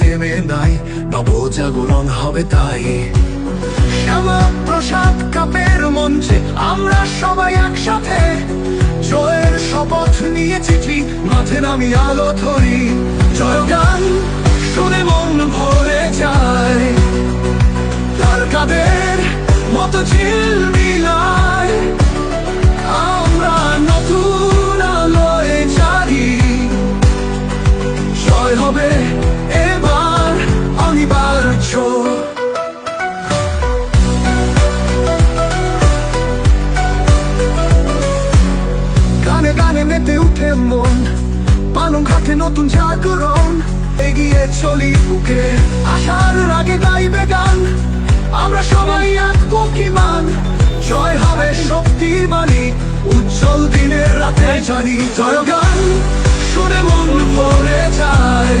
থেমে নাই নবজাগরণ হবে তাই। শ্যামা প্রসাদ কাপের মঞ্চে আমরা সবাই একসাথে, জয়ের শপথ নিয়ে চিঠি মাঠে নামি আলো ধরি। জয়গান, শুনে মন ভরে চলি বুকে। আশার আগে গাইবে গান। আমরা সবাই এক পকিমান জয় হবে শক্তির মানি উজ্জ্বল দিনের রাতে জানি জয় গান শুনে মন ভরে যায়।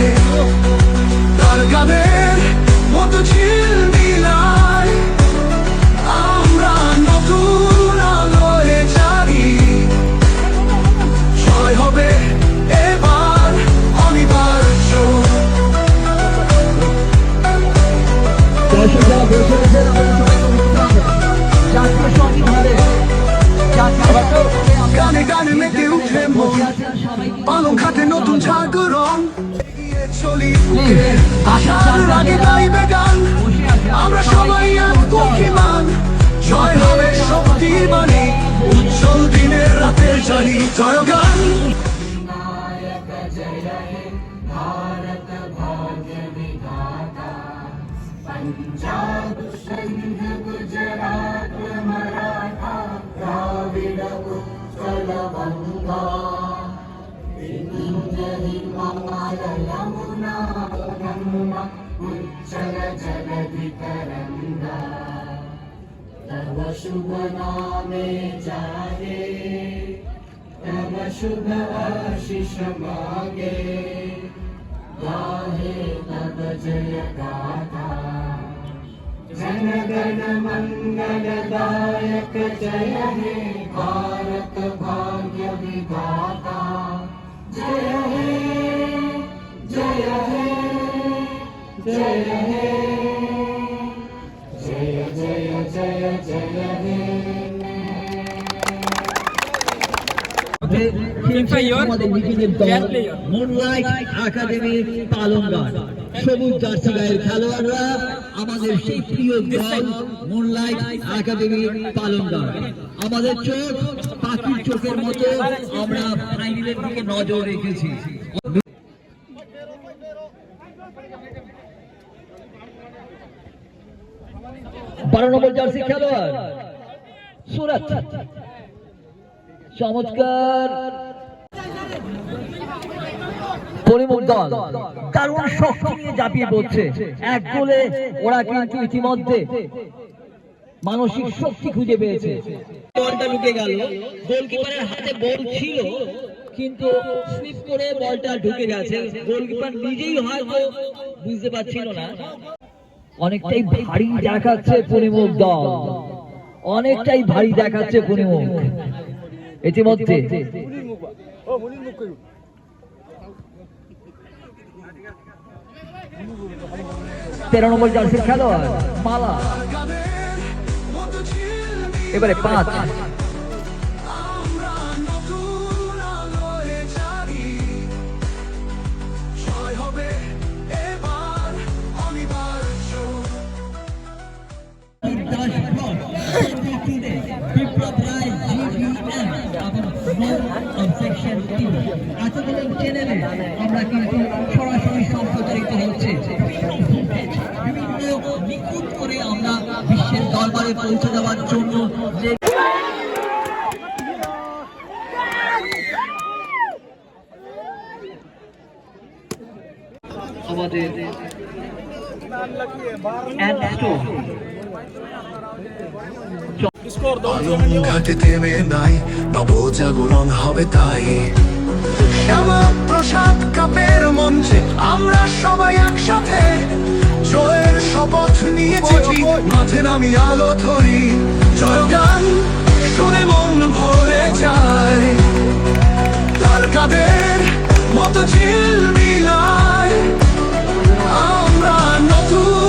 গানে গানে মেতে উঠে মন পালং খাতে নতুন জাগরণ চলি গান আমরা সবাই এক পক্ষিমান জয় শক্তির বাণী উজ্জ্বল রাতের জানি জয় গান तव शुभ नामे जागे तव शुभ आशीष मागे गाहे तव जय गाथा जन गण मंगलदायक जय हे भारत भाग्य विधाता जय हे जय हे जय हे जय जय जय जय हे FIFA your fair player Moonlight Academy Palongar সবুজ জার্সি গায়ের খেলোয়াড়রা আমাদের সেই প্রিয় দল মুনলাইট একাডেমি পালনগার আমাদের চোখ পাখির চোখের মতো আমরা ফাইনালের দিকে নজর রেখেছি। বারো নম্বর জার্সি খেলোয়াড় সুরত। চমৎকার পরিমুখ দল। দারুণ পড়ছে। এক গোলে ওরা কিন্তু ইতিমধ্যে মানসিক শক্তি খুঁজে পেয়েছে। বলটা ঢুকে গেল। গোলকিপারের হাতে বল ছিল, কিন্তু স্লিপ করে বলটা ঢুকে গেছে। গোলকিপার নিজেই হয়তো বুঝতে পারছিল না। অনেকটাই ভারী দেখাচ্ছে পরিমুখ দল। অনেকটাই ভারী দেখাচ্ছে পরিমুখ। ইতিমধ্যে তেরো নম্বর জার্সির খেলোয়াড় মালা এবারে পাঁচ। আমরা নতুন দরবারে পৌঁছে দেওয়ার জন্য হবে তাই। কাপের মঞ্চে আমরা সবাই একসাথে জয়ের শপথ নিয়ে মাঝে নামি আলো ধরি। জয় গান, শুনে মন ভরে যায়। তার কাদের মতো ঝিল মিলায় আমরা নতুন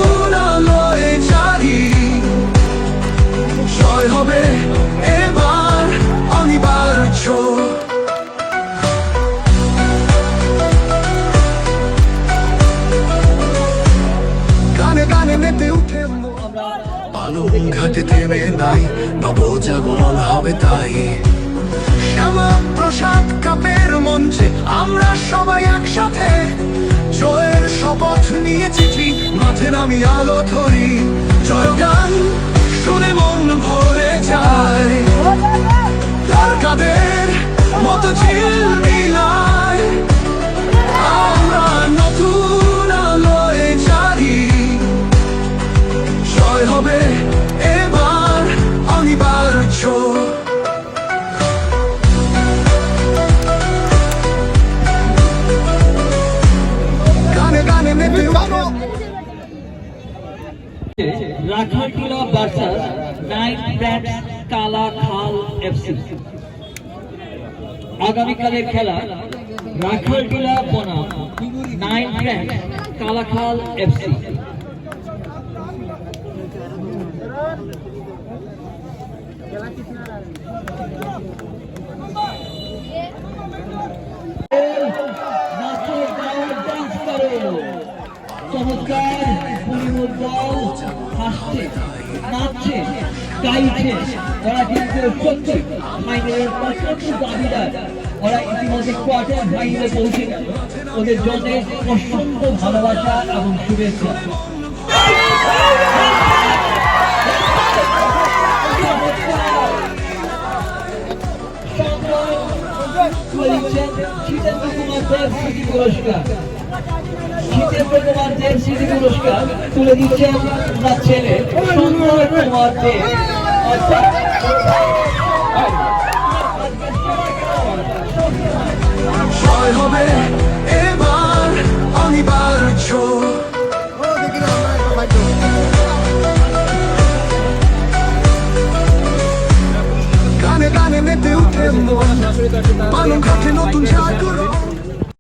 পালং ঘাটে থেমে নাই নবজাগরণ হবে তাই। শ্যামা প্রসাদ কাপের মঞ্চে আমরা সবাই একসাথে। জয়ের শপথ নিয়ে চিঠি, মাঝে নামি আলো ধরি। জয়গান শুনে মন ভরে যায়। তার কাদের মতো ঝিল Rakhaltila versus night brand Kala FC আগামীকালের খেলা রাখালটিলা বনাম নাইন ব্র্যান্ড কালাখাল এফসি নাচো চমৎকার পরিবর্তন হাসছে, নাচছে, গাইছে। ওরা কিন্তু সত্যি। ফাইনালের প্রচণ্ড দাবিদার। ওরা ইতিমধ্যে কোয়ার্টার ফাইনালে পৌঁছে ওদের জন্য অসংখ্য ভালোবাসা এবং শুভেচ্ছা। তুলে দিচ্ছেন শীতেন্দ্র কুমার দেব স্মৃতি পুরস্কার। শীতেন্দ্র কুমার দেব স্মৃতি পুরস্কার তুলে দিচ্ছেন তার ছেলে সুন্দর কুমার দেব হবে।